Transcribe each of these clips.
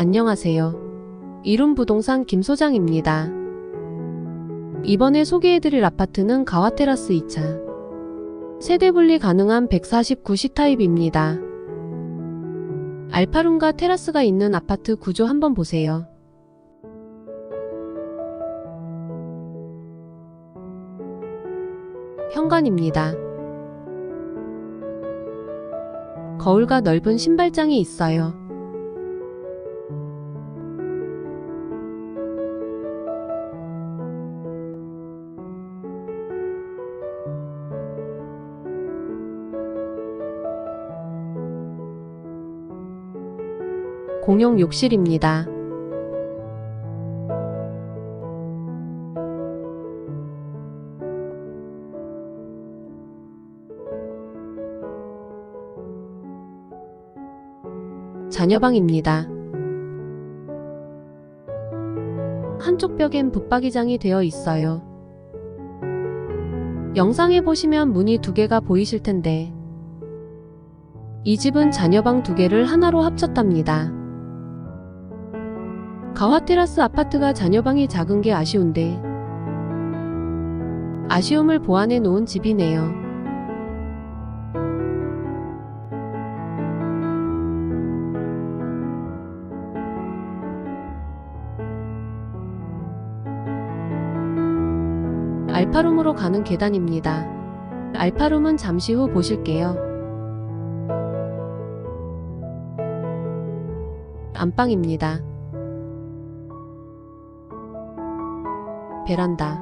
안녕하세요. 이룸 부동산 김 소장입니다. 이번에 소개해드릴 아파트는 가와테라스 2차. 세대 분리 가능한 149시 타입입니다. 알파룸과 테라스가 있는 아파트 구조 한번 보세요. 현관입니다. 거울과 넓은 신발장이 있어요. 공용 욕실입니다. 자녀방입니다. 한쪽 벽엔 붙박이장이 되어 있어요. 영상에 보시면 문이 두 개가 보이실 텐데, 이 집은 자녀방 두 개를 하나로 합쳤답니다. 가와테라스 아파트가 자녀방이 작은 게 아쉬운데, 아쉬움을 보완해 놓은 집이네요. 알파룸으로 가는 계단입니다. 알파룸은 잠시 후 보실게요. 안방입니다. 베란다,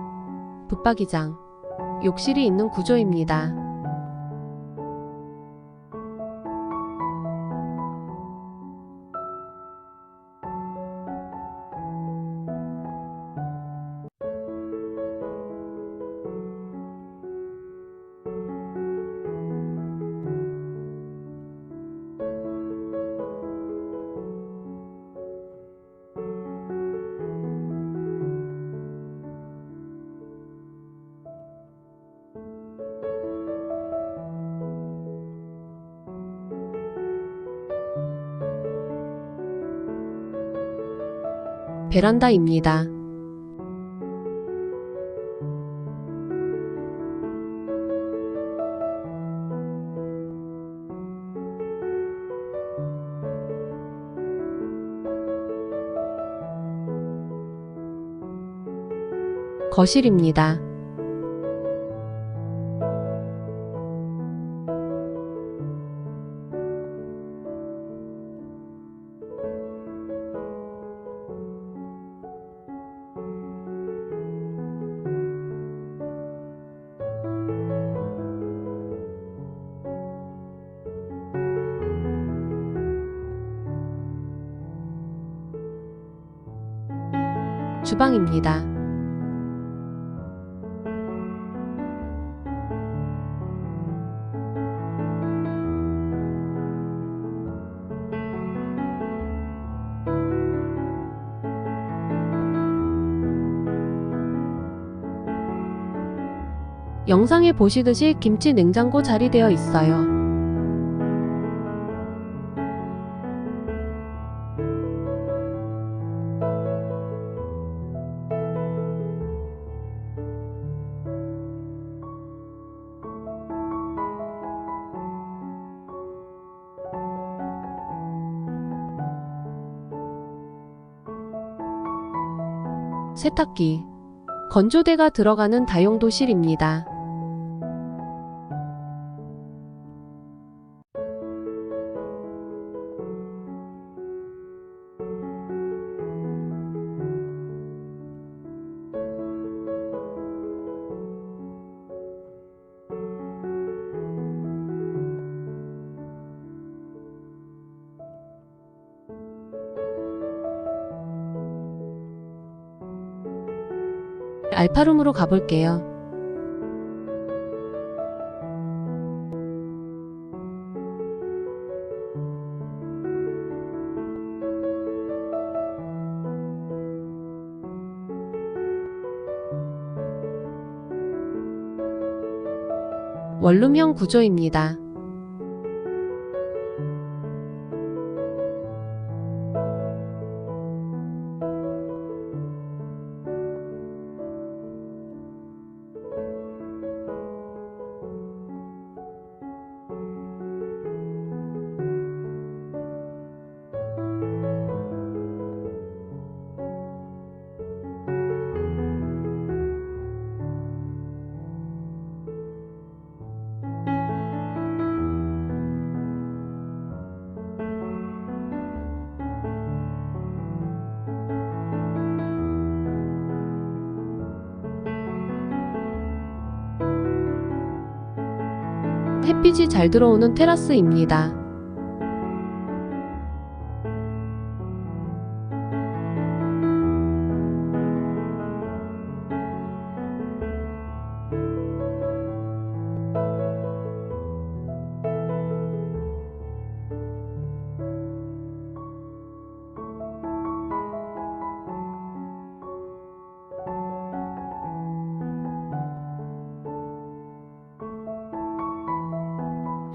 붙박이장, 욕실이 있는 구조입니다. 베란다입니다. 거실입니다. 주방입니다. 영상에 보시듯이 김치 냉장고 자리되어 있어요. 세탁기, 건조대가 들어가는 다용도실입니다. 알파룸으로 가볼게요. 원룸형 구조입니다. 햇빛이 잘 들어오는 테라스입니다.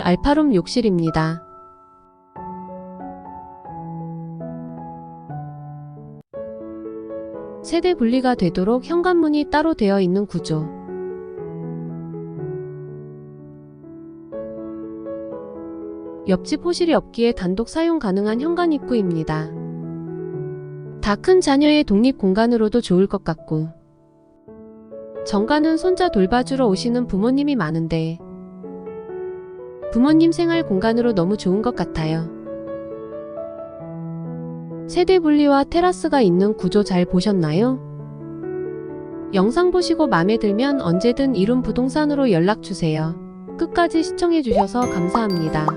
알파룸 욕실입니다. 세대 분리가 되도록 현관문이 따로 되어 있는 구조. 옆집 호실이 없기에 단독 사용 가능한 현관 입구입니다. 다 큰 자녀의 독립 공간으로도 좋을 것 같고. 정가는 손자 돌봐주러 오시는 부모님이 많은데 부모님 생활 공간으로 너무 좋은 것 같아요. 세대 분리와 테라스가 있는 구조 잘 보셨나요? 영상 보시고 마음에 들면 언제든 이룸 부동산으로 연락 주세요. 끝까지 시청해 주셔서 감사합니다.